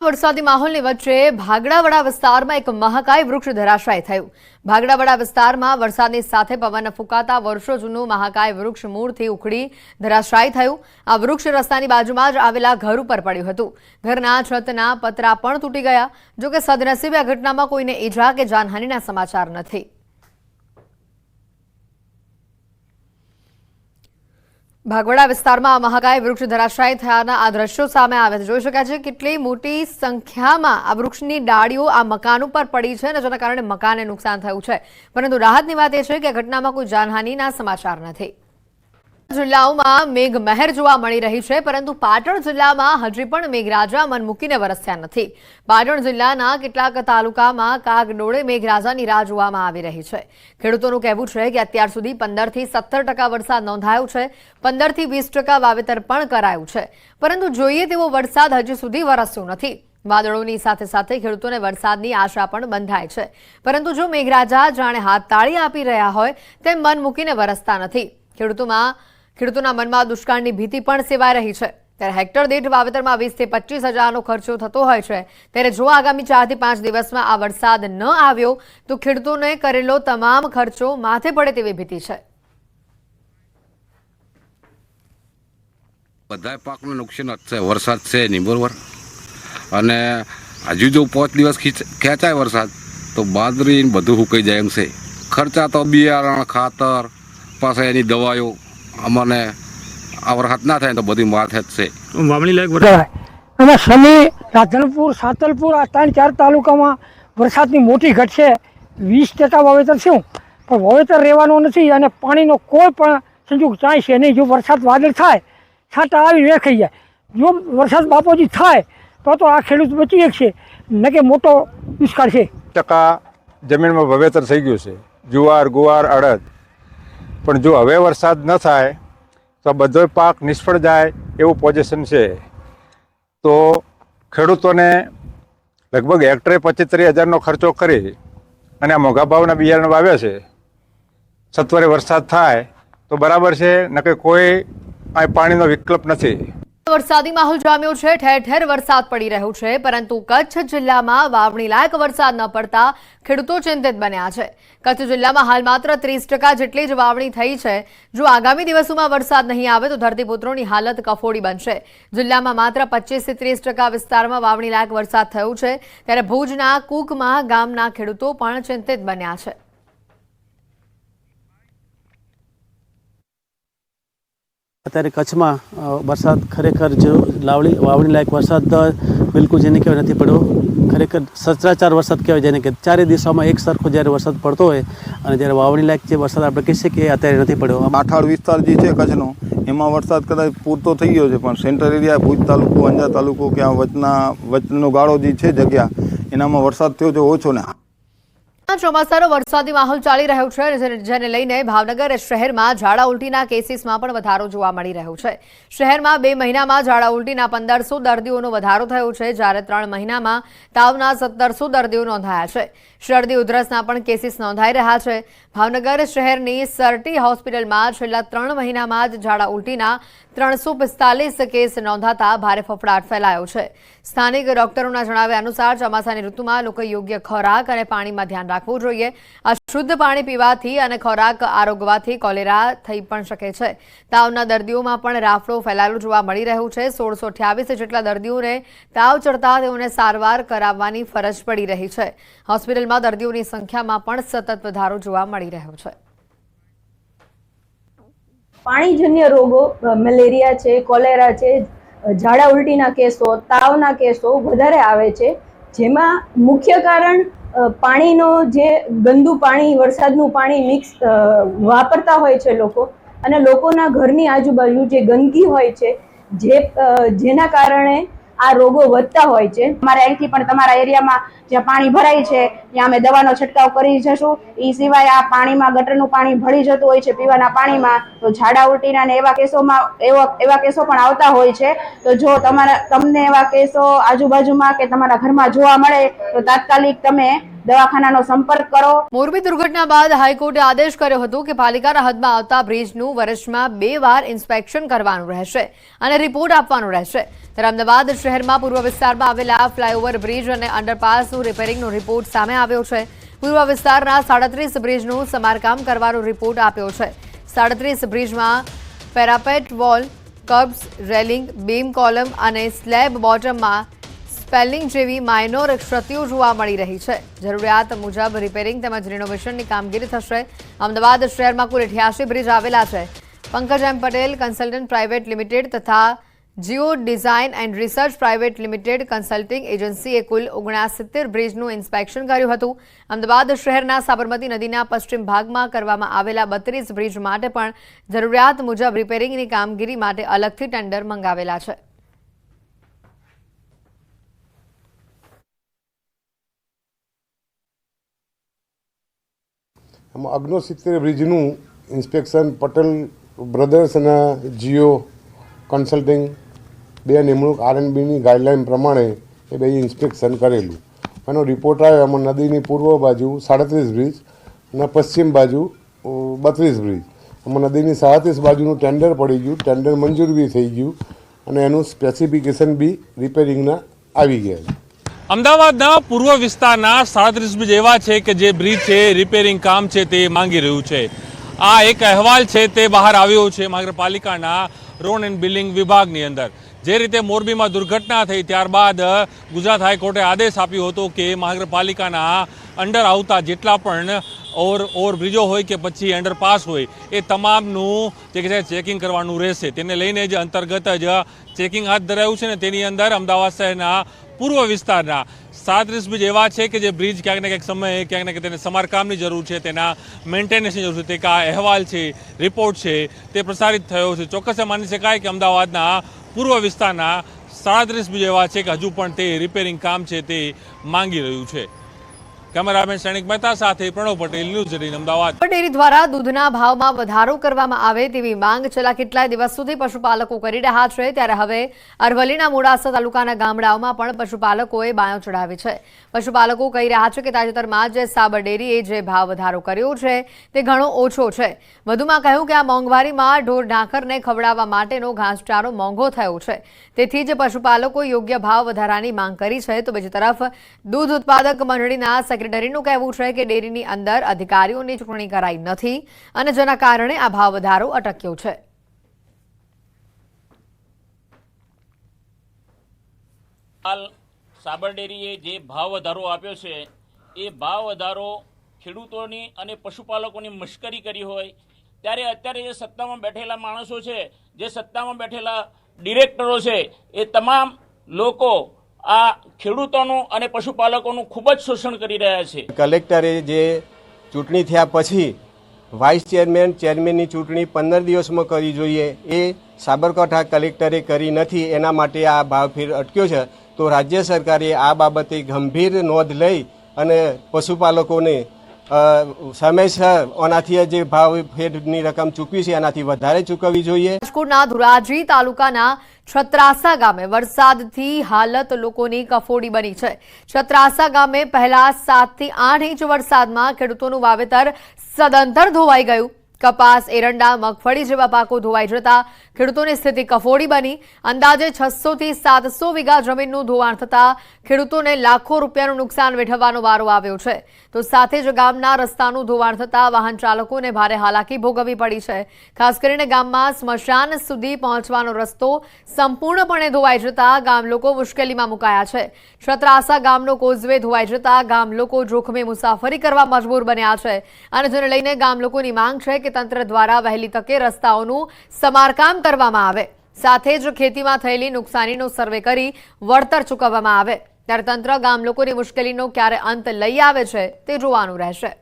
વરસાદી માહોલની વચ્ચે ભાગડાવાડા વિસ્તારમાં એક મહાકાય વૃક્ષ ધરાશાય થયું. ભાગડાવાડા વિસ્તારમાં વરસાદની સાથે પવન ફૂંકાતા વર્ષો જૂનું મહાકાય વૃક્ષ મૂળથી ઉખડી ધરાશાય થયું. આ વૃક્ષ રસ્તાની બાજુમાં જ આવેલા ઘર ઉપર પડ્યું હતું. ઘરના છતના પતરા પણ તૂટી ગયા. જોકે સદનસીબે આ ઘટનામાં કોઈને ઈજા કે જાનહાનિના સમાચાર નથી. ભાગવડા વિસ્તારમાં મહાકાય વૃક્ષ ધરાશાયી થયાના આ દ્રશ્યો સામે આવે છે. જોઈ શકાય છે કેટલી મોટી સંખ્યામાં આ વૃક્ષની ડાળીઓ આ મકાન ઉપર પડી છે અને જેના કારણે મકાનને નુકસાન થયું છે. પરંતુ રાહતની વાત એ છે કે ઘટનામાં કોઈ જાનહાનિના સમાચાર નથી. જિલ્લાઓમાં મેઘમહેર જોવા મળી રહી છે, પરંતુ પાટણ જિલ્લામાં હજી પણ મેઘરાજા મન મૂકીને વરસ્યા નથી. પાટણ જિલ્લાના કેટલાક તાલુકામાં કાગડોળે મેઘરાજાની રાહ જોવામાં આવી રહી છે. ખેડૂતોનું કહેવું છે કે અત્યાર સુધી પંદરથી સત્તર ટકા વરસાદ નોંધાયો છે, પંદરથી વીસ ટકા વાવેતર પણ કરાયું છે. પરંતુ જોઈએ તેવો વરસાદ હજી સુધી વરસ્યો નથી. વાદળોની સાથે સાથે ખેડૂતોને વરસાદની આશા પણ બંધાય છે. પરંતુ જો મેઘરાજા જાણે હાથ તાળી આપી રહ્યા હોય, તેમ મન મૂકીને વરસતા નથી. ખેડૂતોમાં ખેડૂતોના મનમાં દુષ્કાળની ભીતિ પણ સેવાઈ રહી છે. ત્યારે હેક્ટર દીઠ વાવેતરમાં વીસથી પચીસ હજારનો ખર્ચો થતો હોય છે. ત્યારે જો આગામી ચારથી પાંચ દિવસમાં આ વરસાદ ન આવ્યો, તો ખેડૂતોને કરેલો તમામ ખર્ચો માથે પડે તેવી ભીતિ છે. બધા પાકનું નુકસાન જ છે. વરસાદ છે નહીં, બરોબર? અને હજુ જો પાંચ દિવસ ખીચ- ખેંચાય વરસાદ, તો બાદરી બધું હુકાઈ જાય એમ છે. ખર્ચા તો બિયારણ, ખાતર પાસે એની દવાઓ. અમને આ વરસાદ ના થાય તો બધી વાત જ છે વાવણી લાયક વરસાદ અને સમી રાધનપુર સાતલપુર આ ત્રણ ચાર તાલુકામાં વરસાદની મોટી ઘટ છે વીસ ટકા વાવેતર શું પણ વાવેતર રહેવાનું નથી અને પાણીનો કોઈ પણ સંજોગ ચાય છે નહીં. જો વરસાદ વાદળ થાય છાંટા આવી વેખાઈ જાય. જો વરસાદ બાપોજી થાય તો તો આ ખેડૂત બચી શકશે ન કે મોટો દુષ્કાળ છે. ટકા જમીનમાં વાવેતર થઈ ગયું છે. જુવાર ગુવાર અડદ પણ જો હવે વરસાદ ન થાય, તો બધો પાક નિષ્ફળ જાય એવું પોઝિશન છે. તો ખેડૂતોને લગભગ હેક્ટરે પચીતરી હજારનો ખર્ચો કરી અને આ મોંઘા ભાવના બિયારણ વાવ્યા છે. સત્વરે વરસાદ થાય તો બરાબર છે નકે કોઈ આ પાણીનો વિકલ્પ નથી. વરસાદી માહોલ જામ્યો છે, ઠેર ઠેર વરસાદ પડી રહ્યો છે, પરંતુ કચ્છ જિલ્લામાં વાવણી લાયક વરસાદ ન પડતા ખેડૂતો ચિંતિત બન્યા છે. કચ્છ જિલ્લામાં હાલ માત્ર ત્રીસ ટકા જેટલી જ વાવણી થઈ છે. જો આગામી દિવસોમાં વરસાદ નહીં આવે તો ધરતીપુત્રોની હાલત કફોડી બનશે. જિલ્લામાં માત્ર પચીસથી ત્રીસ ટકા વિસ્તારમાં વાવણી લાયક વરસાદ થયો છે. ત્યારે ભુજના કુકમાં ગામના ખેડૂતો પણ ચિંતિત બન્યા છે. અત્યારે કચ્છમાં વરસાદ ખરેખર જો લાવણી વાવણી લાયક વરસાદ બિલકુલ જેને કહેવાય નથી પડ્યો. ખરેખર સચરાચાર વરસાદ કહેવાય જેને કે ચારે દિશામાં એક સરખો જ્યારે વરસાદ પડતો હોય અને જ્યારે વાવણી લાયક જે વરસાદ આપણે કહી શકીએ અત્યારે નથી પડ્યો. માઠાળ વિસ્તાર જે છે કચ્છનો, એમાં વરસાદ કદાચ પૂરતો થઈ ગયો છે, પણ સેન્ટર એરિયા, ભુજ તાલુકો, અંજાર તાલુકો કે આ વચના, વચનો ગાળો જે છે જગ્યા, એનામાં વરસાદ થયો છે ઓછો ને ચોમાસાનો વરસાદી માહોલ ચાલી રહ્યો છે જેને- લઈને ભાવનગર શહેરમાં ઝાડા ઉલટીના કેસીસમાં પણ વધારો જોવા મળી રહ્યો છે. શહેરમાં બે મહિનામાં ઝાડા ઉલટીના પંદરસો દર્દીઓનો વધારો થયો છે, જ્યારે ત્રણ મહિનામાં તાવના સત્તરસો દર્દીઓ નોંધાયા છે. શરદી, ઉધરસના પણ કેસીસ નોંધાઈ રહ્યા છે. ભાવનગર શહેરની સરટી હોસ્પિટલમાં છેલ્લા ત્રણ મહિનામાં જ ઝાડા ઉલટીના ત્રણસો પિસ્તાલીસ કેસ નોંધાતા ભારે ફફડાટ ફેલાયો છે. સ્થાનિક ડોક્ટરોના જણાવ્યા અનુસાર ચોમાસાની ઋતુમાં લોકો યોગ્ય ખોરાક અને પાણીમાં ધ્યાન રાખવું જોઈએ. અશુદ્ધ પાણી પીવાથી અને ખોરાક આરોગવાથી કોલેરા થઈ પણ શકે છે. તાવના દર્દીઓમાં પણ રાફડો ફેલાયેલો જોવા મળી રહ્યું છે. સોળસો અઠ્યાવીસ જેટલા દર્દીઓને તાવ ચડતા તેઓને સારવાર કરાવવાની ફરજ પડી રહી છે. હોસ્પિટલમાં દર્દીઓની સંખ્યામાં પણ સતત વધારો જોવા મળી રહ્યો છે. પાણીજન્ય રોગો મેલેરિયા છે, કોલેરા છે, ઝાડા ઉલટીના કેસો, તાવના કેસો વધારે આવે છે. જેમાં મુખ્ય કારણ પાણીનો જે ગંદુ પાણી, વરસાદનું પાણી મિક્સ વાપરતા હોય છે લોકો. અને લોકોના ઘરની આજુબાજુ જે ગંદકી હોય છે, જે જેના કારણે આ રોગો વધતા હોય છે. અમારે અહીંથી પણ તમારા એરિયામાં જ્યાં પાણી ભરાય છે, ત્યાં અમે દવાનો છંટકાવ કરી જશું. એ સિવાય આ પાણીમાં ગટરનું પાણી ભળી જતું હોય છે, પીવાના પાણીમાં, તો ઝાડા ઉલટીના ને એવા કેસોમાં, એવા એવા કેસો પણ આવતા હોય છે. તો જો તમારા, તમને એવા કેસો આજુબાજુમાં કે તમારા ઘરમાં જોવા મળે, તો તાત્કાલિક તમે દવાખાનાનો સંપર્ક કરો. મોરબી દુર્ઘટના બાદ હાઈકોર્ટે આદેશ કર્યો હતો કે પાલિકાના હદમાં આવતા બ્રિજનું વર્ષમાં બે વાર ઇન્સ્પેક્શન કરવાનું રહેશે અને રિપોર્ટ આપવાનો રહેશે. ત્યારે અમદાવાદ શહેરમાં પૂર્વ વિસ્તારમાં આવેલા ફ્લાયઓવર બ્રિજ અને અંડરપાસનું રિપેરિંગનો રિપોર્ટ સામે આવ્યો છે. પૂર્વ વિસ્તારના સાડત્રીસ બ્રિજનું સમારકામ કરવાનો રિપોર્ટ આપ્યો છે. સાડત્રીસ બ્રિજમાં parapet wall kerbs railing, beam column અને સ્લેબ બોટમમાં સ્પેલિંગ જેવી માઇનોર ક્ષતિઓ જોવા મળી રહી છે. જરૂરિયાત મુજબ રિપેરિંગ તેમજ રિનોવેશનની કામગીરી થશે. અમદાવાદ શહેરમાં કુલ અઠ્યાસી બ્રિજ આવેલા છે. Pankaj M Patel consultant private limited તથા geo design and research private limited consulting એજન્સીએ કુલ ઓગણસિત્તેર બ્રિજનું ઇન્સ્પેક્શન કર્યું હતું. અમદાવાદ શહેરના સાબરમતી નદીના પશ્ચિમ ભાગમાં કરવામાં આવેલા બત્રીસ બ્રિજ માટે પણ જરૂરિયાત મુજબ રિપેરિંગની કામગીરી માટે અલગથી ટેન્ડર મંગાવેલા છે. એમાં અગ્નોસિત્તેર બ્રિજનું ઇન્સ્પેક્શન પટેલ બ્રધર્સ અને જીઓ કન્સલ્ટિંગ, બે નિમણૂક આરએનબીની ગાઈડલાઇન પ્રમાણે એ બે ઇન્સ્પેક્શન કરેલું. એનો રિપોર્ટ આવ્યો એમાં નદીની પૂર્વ બાજુ સાડત્રીસ બ્રિજ અને પશ્ચિમ બાજુ બત્રીસ બ્રિજ. એમાં નદીની સાડત્રીસ બાજુનું ટેન્ડર પડી ગયું, ટેન્ડર મંજૂર બી થઈ ગયું અને એનું સ્પેસિફિકેશન બી રિપેરિંગના આવી ગયા છે. અમદાવાદના પૂર્વ વિસ્તારના સાડત્રીસ બ્રિજ એવા છે કે જે બ્રિજ છે રિપેરિંગ કામ છે તે માંગી રહ્યું છે. આ એક અહેવાલ છે તે બહાર આવ્યો છે મહાનગરપાલિકાના રોડ એન્ડ બિલ્ડિંગ વિભાગની અંદર. જે રીતે મોરબીમાં દુર્ઘટના થઈ ત્યારબાદ ગુજરાત હાઈકોર્ટે આદેશ આપ્યો હતો કે મહાનગરપાલિકાના અંડર આવતા જેટલા પણ ઓવર, ઓવરબ્રિજો હોય કે પછી અંડરપાસ હોય, એ તમામનું જે છે, ચેકિંગ કરવાનું રહેશે. તેને લઈને જ અંતર્ગત જ ચેકિંગ હાથ ધરાયું છે ને તેની અંદર અમદાવાદ શહેરના પૂર્વ વિસ્તારના સાડત્રીસ બ્રિજ એવા છે કે જે બ્રિજ ક્યાંક ને ક્યાંક સમયે ક્યાંક ને ક્યાંક તેને સમારકામની જરૂર છે, તેના મેન્ટેનન્સની જરૂર છે, તે કા અહેવાલ છે, રિપોર્ટ છે, તે પ્રસારિત થયો છે. ચોક્કસ માની શકાય કે અમદાવાદના પૂર્વ વિસ્તારના સાડત્રીસ જેવા છે કે હજુ પણ તે રિપેરિંગ કામ છે તે માંગી રહ્યું છે. કેમેરામેન સૈનિક મહેતા સાથે Pranav Patel, news eighteen, Ahmedabad. Dairy દ્વારા દૂધના ભાવમાં વધારો કરવામાં આવે તેવી માંગ છેલ્લા કેટલાય દિવસ સુધી પશુપાલકો કરી રહ્યા છે. ત્યારે હવે અરવલ્લીના મોડાસા તાલુકાના ગામડાઓમાં પણ પશુપાલકોએ બાયો ચડાવી છે. પશુપાલકો કહી રહ્યા છે કે તાજેતરમાં જે સાબર ડેરીએ જે ભાવ વધારો કર્યો છે તે ઘણો ઓછો છે. વધુમાં કહ્યું કે આ મોંઘવારીમાં ઢોર ઢાંખરને ખવડાવવા માટેનો ઘાસચારો મોંઘો થયો છે. તેથી જ પશુપાલકો યોગ્ય ભાવ વધારાની માંગ કરી છે. તો બીજી તરફ દૂધ ઉત્પાદક મંડળીના સેક્રેટરીનું કહેવું છે કે ડેરીની અંદર અધિકારીઓની ચૂંટણી કરાઈ નથી અને જેના કારણે આ ભાવ વધારો અટક્યો છે. હાલ સાબર ડેરીએ જે ભાવ વધારો આપ્યો છે, એ ભાવ વધારો ખેડૂતોની અને પશુપાલકોની મશ્કરી કરી હોય, ત્યારે અત્યારે જે સત્તામાં બેઠેલા માણસો છે, જે સત્તામાં બેઠેલા ડિરેક્ટરો છે, એ તમામ લોકો આ ખેડૂતોનું અને પશુપાલકોનું ખૂબ જ શોષણ કરી રહ્યા છે. કલેક્ટરે જે ચૂંટણી થયા પછી વાઇસ ચેરમેન ચેરમેનની ચૂંટણી પંદર દિવસમાં કરવી જોઈએ એ સાબરકાંઠા કલેક્ટરે કરી નથી, એના માટે આ ભાવફેર અટક્યો છે. તો રાજ્ય સરકારે આ બાબતે ગંભીર નોંધ લઈ અને પશુપાલકોને સમયસર ઓનાથી જે ભાવ ફેરની રકમ ચૂકવી છે, એનાથી વધારે ચૂકવવી જોઈએ. રાજકોટના ધોરાજી તાલુકાના છત્રાસા ગામે વરસાદથી હાલત લોકોની કફોડી બની છે. છત્રાસા ગામે પહેલા સાતથી આઠ ઇંચ વરસાદમાં ખેડૂતોનું વાવેતર સદંતર ધોવાઈ ગયું. કપાસ, એરંડા, મગફળી જેવા પાકો ધોવાઈ જતા ખેડૂતોની સ્થિતિ કફોડી બની. અંદાજે છસો થી સાતસો વીઘા જમીનનું ધોવાણ થતા ખેડૂતોને લાખો રૂપિયાનું નુકસાન વેઠવવાનો વારો આવ્યો છે. તો સાથે જ ગામના રસ્તાનું ધોવાણ થતા વાહન ચાલકોને ભારે હાલાકી ભોગવવી પડી છે. ખાસ કરીને ગામમાં સ્મશાન સુધી પહોંચવાનો રસ્તો સંપૂર્ણપણે ધોવાઈ જતા ગામ લોકો મુશ્કેલીમાં મુકાયા છે. છત્રાસા ગામનો કોઝવે ધોવાઈ જતા ગામ લોકો જોખમે મુસાફરી કરવા મજબૂર બન્યા છે. અને જેને લઈને ગામ લોકોની માંગ છે કે તંત્ર દ્વારા વહેલી તકે રસ્તાઓનું સમારકામ કરવામાં આવે. સાથે જ ખેતીમાં થયેલી નુકસાનીનો સર્વે કરી વળતર ચૂકવવામાં આવે. ત્યારે તંત્ર ગામ લોકોની મુશ્કેલીનો ક્યારે અંત લઈ આવે છે તે જોવાનું રહેશે.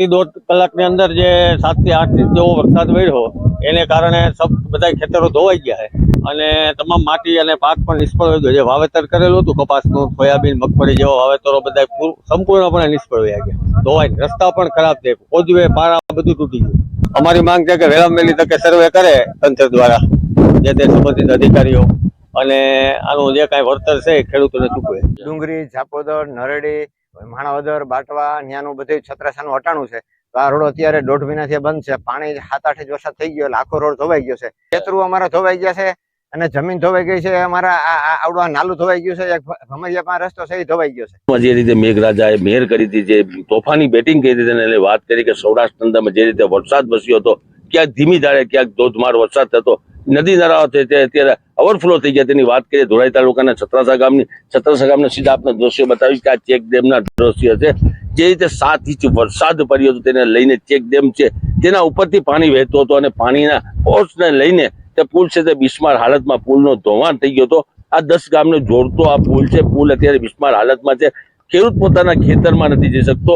દોઢ કલાકની અંદર જે સાતથી આઠ ઇંચ જેવો વરસાદ પડ્યો એને કારણે સબ બધા ખેતરો ધોવાઈ ગયા છે. અને તમામ માટી અને પાક પણ નિષ્ફળ હોય ગયો. જે વાવેતર કરેલું હતું કપાસનું, સોયાબીન, મગફળી જેવા વાવેતરો બધા સંપૂર્ણપણે નિષ્ફળ વયા ગયા. ધોવાય રસ્તા પણ ખરાબ છે કોજવે પારા બધું તૂટી ગયું. અમારી માંગ છે કે વહેલા વહેલી તકે સર્વે કરે તંત્ર દ્વારા, જે તે સંબંધિત અધિકારીઓ અને આનું જે કાંઈ વળતર છે ખેડૂતોને ચૂકવે. ડુંગરી, ઝાપોદર, નરડી, માણાવદર, બાટવા ત્યાંનું બધું છત્રાસાનું હટાણું છે. આ રોડ અત્યારે દોઢ મહિનાથી બંધ છે. પાણી સાત આઠ જ વરસાદ થઈ ગયો. આખો રોડ ધોવાઈ ગયો છે. ખેતરું અમારા ધોવાઈ ગયા છે. અને જમીન ધોવાઈ ગઈ છે, અમારા આવડું આ નાલું ધોવાઈ ગયું છે, એક ભમરિયા પાસે રસ્તો છે, એ ધોવાઈ ગયો છે. જે રીતે મેઘરાજાએ મેર કરી હતી, જે તોફાની બેટિંગ કરી હતી એને વાત કરી કે સૌરાષ્ટ્ર અંદર જે રીતે વરસાદ વસ્યો હતો, ક્યાંક ધીમી ધારે, ક્યાંક ધોધમાર વરસાદ થતો, નદી નાળાઓ તે અત્યારે ઓવરફ્લો થઈ ગયા. તેની વાત કરીએ, ધોરાઈ તાલુકાના છત્રાસા ગામની છત્રાસા ગામના સીધા આપણે દ્રશ્યો બતાવીશ કે આ ચેક ડેમના દ્રશ્ય છે. જે રીતે સાત ઇંચ વરસાદ પડ્યો હતો, તેને લઈને ચેક ડેમ છે. તેના ઉપરથી પાણી વહેતું હતું અને પાણીના ફોર્સને લઈને તે પુલ છે તે બિસ્માર હાલતમાં પુલનો ધોવાણ થઈ ગયો હતો. આ દસ ગામને જોડતો આ પુલ છે. પુલ અત્યારે બિસ્માર હાલતમાં છે. ખેડૂત પોતાના ખેતરમાં નથી જઈ શકતો.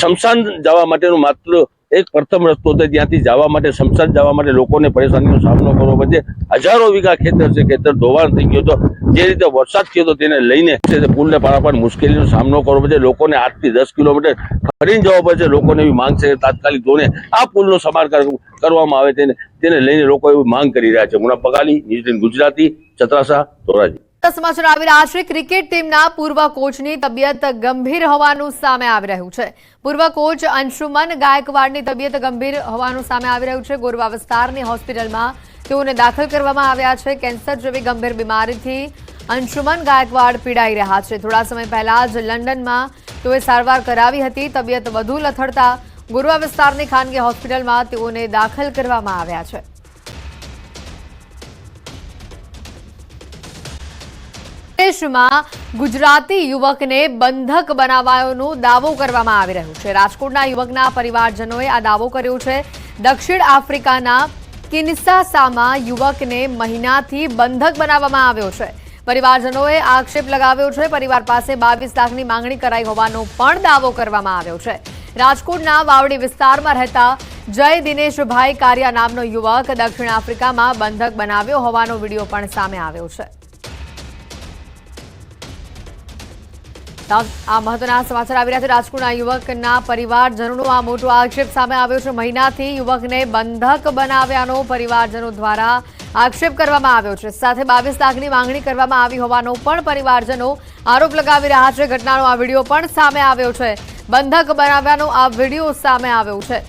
શમશાન જવા માટેનું માત્ર એક પ્રથમ રસ્તો છે ત્યાંથી જવા માટે શમશાન જવા માટે લોકોને પરેશાનીનો સામનો કરવો પડશે હજારો વીઘા ખેતર છે, ખેતર ધોવાણ થઈ ગયો હતો. જે રીતે વરસાદ થયો હતો તેને લઈને પુલને પારાપાર મુશ્કેલીનો સામનો કરવો પડશે લોકોને આઠથી દસ કિલોમીટર ફરીને જવા પડશે લોકોને એવી માંગ છે તાત્કાલિક ધોને આ પુલનો સમારકાર કરવામાં આવે તેને તેને લઈને લોકો એવી માંગ કરી રહ્યા છે. મુના પગાલી, ન્યૂઝ ગુજરાતી, ચતરાસા, ધોરાજી. સમાચાર આવી રહ્યા છે. ક્રિકેટ ટીમના પૂર્વ કોચની તબિયત ગંભીર હોવાનું સામે આવી રહ્યું છે. પૂર્વ કોચ અંશુમન ગાયકવાડની તબિયત ગંભીર હોવાનું સામે આવી રહ્યું છે. ગોરવા વિસ્તારની હોસ્પિટલમાં તેઓને દાખલ કરવામાં આવ્યા છે. કેન્સર જેવી ગંભીર બીમારીથી અંશુમન ગાયકવાડ પીડાઈ રહ્યા છે. થોડા સમય પહેલા જ લંડનમાં તેઓએ સારવાર કરાવી હતી. તબિયત વધુ લથડતા ગોરવા વિસ્તારની ખાનગી હોસ્પિટલમાં તેઓને દાખલ કરવામાં આવ્યા છે. દેશમાં ગુજરાતી યુવકને બંધક બનાવાયોનો દાવો કરવામાં આવી રહ્યો છે. રાજકોટના યુવકના પરિવારજનોએ આ દાવો કર્યો છે. દક્ષિણ આફ્રિકાના કિન્સાસામાં યુવકને મહિનાથી બંધક બનાવવામાં આવ્યો છે. પરિવારજનોએ આક્ષેપ લગાવ્યો છે. પરિવાર પાસે બાવીસ લાખની માંગણી કરાઈ હોવાનો પણ દાવો કરવામાં આવ્યો છે. રાજકોટના વાવડી વિસ્તારમાં રહેતા જય દિનેશભાઈ કારિયા નામનો યુવક દક્ષિણ આફ્રિકામાં બંધક બનાવ્યો હોવાનો વીડિયો પણ સામે આવ્યો છે. આ મહત્વના સમાચાર આવી રહ્યા છે. રાજકોટના યુવકના પરિવારજનોનો આ મોટો આક્ષેપ સામે આવ્યો છે. મહિનાથી યુવકને બંધક બનાવ્યાનો પરિવારજનો દ્વારા આક્ષેપ કરવામાં આવ્યો છે. સાથે બાવીસ લાખની માંગણી કરવામાં આવી હોવાનો પણ પરિવારજનો આરોપ લગાવી રહ્યા છે. ઘટનાનો આ વીડિયો પણ સામે આવ્યો છે. બંધક બનાવ્યાનો આ વીડિયો સામે આવ્યો છે.